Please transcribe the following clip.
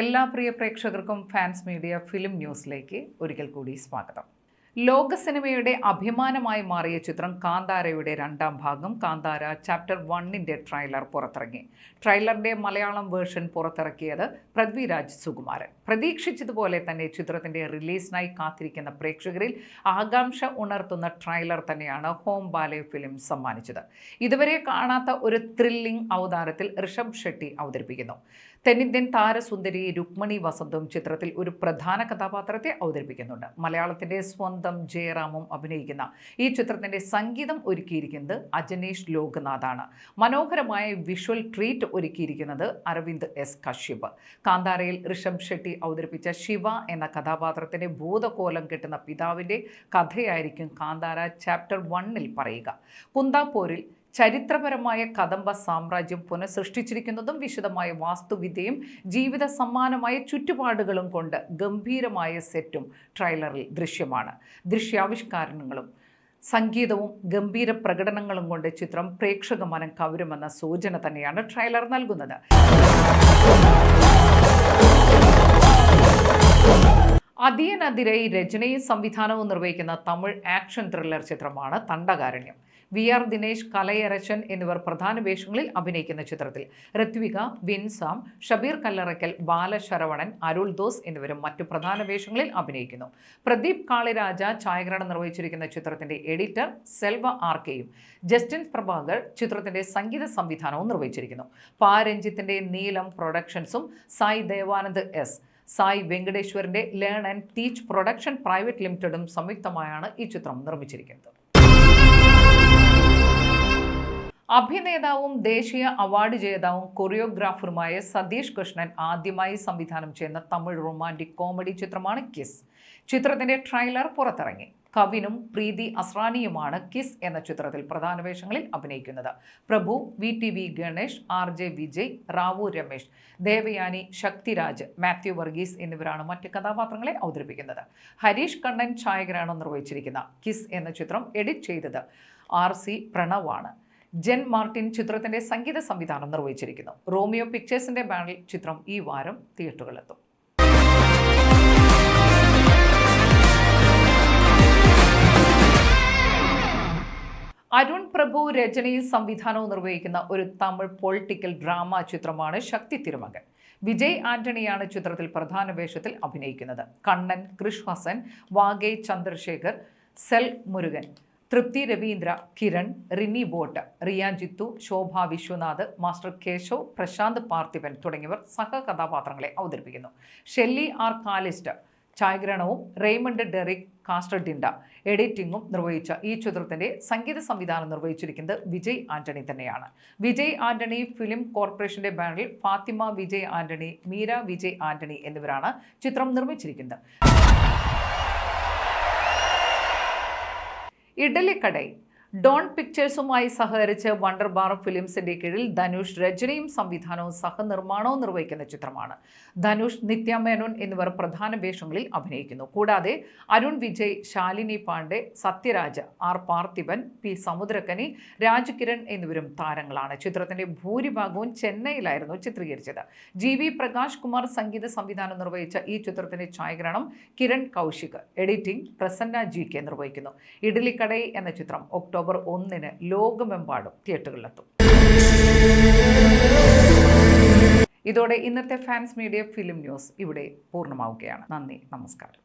എല്ലാ പ്രിയ പ്രേക്ഷകർക്കും fans media film ന്യൂസിലേക്ക് ഒരിക്കൽ കൂടി സ്വാഗതം. ലോക സിനിമയുടെ അഭിമാനമായി മാറിയ ചിത്രം കാന്താരയുടെ രണ്ടാം ഭാഗം കാന്താര ചാപ്റ്റർ വണ്ണിന്റെ ട്രെയിലർ പുറത്തിറങ്ങി. ട്രെയിലറിന്റെ മലയാളം വേർഷൻ പുറത്തിറക്കിയത് പൃഥ്വിരാജ് സുകുമാരൻ. പ്രതീക്ഷിച്ചതുപോലെ തന്നെ ചിത്രത്തിന്റെ റിലീസിനായി കാത്തിരിക്കുന്ന പ്രേക്ഷകരിൽ ആകാംക്ഷ ഉണർത്തുന്ന ട്രെയിലർ തന്നെയാണ് ഹോം ബാലെ ഫിലിം സമ്മാനിച്ചത്. ഇതുവരെ കാണാത്ത ഒരു ത്രില്ലിംഗ് അവതാരത്തിൽ ഋഷഭ് ഷെട്ടി അവതരിപ്പിക്കുന്നു. തെന്നിന്ത്യൻ താരസുന്ദരി രുക്മണി വസന്തും ചിത്രത്തിൽ ഒരു പ്രധാന കഥാപാത്രത്തെ അവതരിപ്പിക്കുന്നുണ്ട്. മലയാളത്തിന്റെ സ്വന്തം ജയറാമും അഭിനയിക്കുന്ന ഈ ചിത്രത്തിന്റെ സംഗീതം ഒരുക്കിയിരിക്കുന്നത് അജനേഷ് ലോക്നാഥാണ്. മനോഹരമായ വിഷ്വൽ ട്രീറ്റ് ഒരുക്കിയിരിക്കുന്നത് അരവിന്ദ് എസ് കശ്യപ്. കാന്താരയിൽ ഋഷഭ് ഷെട്ടി അവതരിപ്പിച്ച ശിവ എന്ന കഥാപാത്രത്തിന്റെ ഭൂതകോലം കെട്ടുന്ന പിതാവിന്റെ കഥയായിരിക്കും കാന്താര ചാപ്റ്റർ വണ്ണിൽ പറയുക. കുന്താപ്പോരിൽ ചരിത്രപരമായ കദംബ സാമ്രാജ്യം പുനഃസൃഷ്ടിച്ചിരിക്കുന്നതും വിശദമായ വാസ്തുവിദ്യയും ജീവിത സമ്മാനമായ ചുറ്റുപാടുകളും കൊണ്ട് ഗംഭീരമായ സെറ്റും ട്രെയിലറിൽ ദൃശ്യമാണ്. ദൃശ്യാവിഷ്കാരങ്ങളും സംഗീതവും ഗംഭീര പ്രകടനങ്ങളും കൊണ്ട് ചിത്രം പ്രേക്ഷക മനം കവരുമെന്ന സൂചന തന്നെയാണ് ട്രെയിലർ നൽകുന്നത്. അതിയനെതിരെ രചനയും സംവിധാനവും നിർവഹിക്കുന്ന തമിഴ് ആക്ഷൻ ത്രില്ലർ ചിത്രമാണ് തണ്ടകാരണ്യം. വി ആർ ദിനേശ് കലയരച്ചൻ എന്നിവർ പ്രധാന വേഷങ്ങളിൽ അഭിനയിക്കുന്ന ചിത്രത്തിൽ. ഋത്വിക വിൻസാം ഷബീർ കല്ലറയ്ക്കൽ ബാലശരവണൻ അരുൾ ദോസ് എന്നിവരും മറ്റു പ്രധാന വേഷങ്ങളിൽ അഭിനയിക്കുന്നു. പ്രദീപ് കാളിരാജ ഛായാഗ്രഹണം നിർവഹിച്ചിരിക്കുന്ന ചിത്രത്തിന്റെ എഡിറ്റർ സെൽവ ആർ കെയും. ജസ്റ്റിൻ പ്രഭാകർ ചിത്രത്തിന്റെ സംഗീത സംവിധാനവും നിർവഹിച്ചിരിക്കുന്നു. പാരഞ്ജിത്തിന്റെ നീലം പ്രൊഡക്ഷൻസും Sai Devanand S Sai വെങ്കടേശ്വറിന്റെ learn and teach production private ലിമിറ്റഡും സംയുക്തമായാണ് ഈ ചിത്രം നിർമ്മിച്ചിരിക്കുന്നത്. അഭിനേതാവും ദേശീയ അവാർഡ് ജേതാവും കൊറിയോഗ്രാഫറുമായ സതീഷ് കൃഷ്ണൻ ആദ്യമായി സംവിധാനം ചെയ്യുന്ന തമിഴ് റൊമാന്റിക് കോമഡി ചിത്രമാണ് കിസ്. ചിത്രത്തിന്റെ ട്രെയിലർ പുറത്തിറങ്ങി. കവിനും പ്രീതി അസ്രാനിയുമാണ് കിസ് എന്ന ചിത്രത്തിൽ പ്രധാന വേഷങ്ങളിൽ അഭിനയിക്കുന്നത്. Prabhu V T V Ganesh R J Vijay Rao Ramesh Devayani Sakthiraj Mathew Varghese എന്നിവരാണ് മറ്റ് കഥാപാത്രങ്ങളെ അവതരിപ്പിക്കുന്നത്. ഹരീഷ് കണ്ണൻ ഛായഗ്രഹണം നിർവഹിച്ചിരിക്കുന്ന കിസ് എന്ന ചിത്രം എഡിറ്റ് ചെയ്തത് ആർ സി പ്രണവാണ്. ജെൻ മാർട്ടിൻ ചിത്രത്തിന്റെ സംഗീത സംവിധാനം നിർവഹിച്ചിരിക്കുന്നു. റോമിയോ പിക്ചേഴ്സിന്റെ ബാനറിൽ ചിത്രം ഈ വാരം തിയേറ്ററുകളിലെത്തും. അരുൺ പ്രഭു രചനയും സംവിധാനവും നിർവഹിക്കുന്ന ഒരു തമിഴ് പൊളിറ്റിക്കൽ ഡ്രാമ ചിത്രമാണ് ശക്തി തിരുമകൻ. വിജയ് ആന്റണിയാണ് ചിത്രത്തിൽ പ്രധാന വേഷത്തിൽ അഭിനയിക്കുന്നത്. കണ്ണൻ കൃഷ് ഹസൻ വാഗേ ചന്ദ്രശേഖർ സെൽ മുരുകൻ. തൃപ്തി രവീന്ദ്ര കിരൺ റിനി ബോട്ട് റിയ ജിത്തു ശോഭ വിശ്വനാഥ് മാസ്റ്റർ കേശവ് പ്രശാന്ത് പാർത്ഥിപൻ തുടങ്ങിയവർ സഹകഥാപാത്രങ്ങളെ അവതരിപ്പിക്കുന്നു. ഷെല്ലി ആർ കാലിസ്റ്റ് ഛായാഗ്രഹണവും റെയ്മണ്ട് ഡെറിക് കാസ്റ്റർഡിൻഡ എഡിറ്റിംഗും നിർവഹിച്ച ഈ ചിത്രത്തിന്റെ സംഗീത സംവിധാനം നിർവഹിച്ചിരിക്കുന്നത് വിജയ് ആന്റണി തന്നെയാണ്. വിജയ് ആന്റണി ഫിലിം കോർപ്പറേഷന്റെ ബാനറിൽ ഫാത്തിമ വിജയ് ആന്റണി മീര വിജയ് ആന്റണി എന്നിവരാണ് ചിത്രം നിർമ്മിച്ചിരിക്കുന്നത്. ഇഡലിക്കടൈ ഡോൺ പിക്ചേഴ്സുമായി സഹകരിച്ച് വണ്ടർ ബാർ ഫിലിംസിന്റെ കീഴിൽ ധനുഷ് രചനയും സംവിധാനവും സഹനിർമ്മാണവും നിർവഹിക്കുന്ന ചിത്രമാണ്. ധനുഷ് നിത്യ മേനോൻ എന്നിവർ പ്രധാന വേഷങ്ങളിൽ അഭിനയിക്കുന്നു. കൂടാതെ അരുൺ വിജയ് ശാലിനി പാണ്ഡെ സത്യരാജ് ആർ പാർത്ഥിബൻ പി സമുദ്രക്കനി രാജ്കിരൺ എന്നിവരും താരങ്ങളാണ്. ചിത്രത്തിന്റെ ഭൂരിഭാഗവും ചെന്നൈയിലായിരുന്നു ചിത്രീകരിച്ചത്. ജി വി പ്രകാശ് കുമാർ സംഗീത സംവിധാനം നിർവഹിച്ച ഈ ചിത്രത്തിന്റെ ഛായാഗ്രഹണം Kiran Kaushik editing Prasanna G K നിർവഹിക്കുന്നു. ഇഡലിക്കടൈ എന്ന ചിത്രം ഒക്ടോബർ ഒന്നിന് ലോകമെമ്പാടും തിയേറ്ററുകളിലെത്തും. ഇതോടെ ഇന്നത്തെ ഫാൻസ് മീഡിയ ഫിലിം ന്യൂസ് ഇവിടെ പൂർണമാവുകയാണ്. നന്ദി നമസ്കാരം.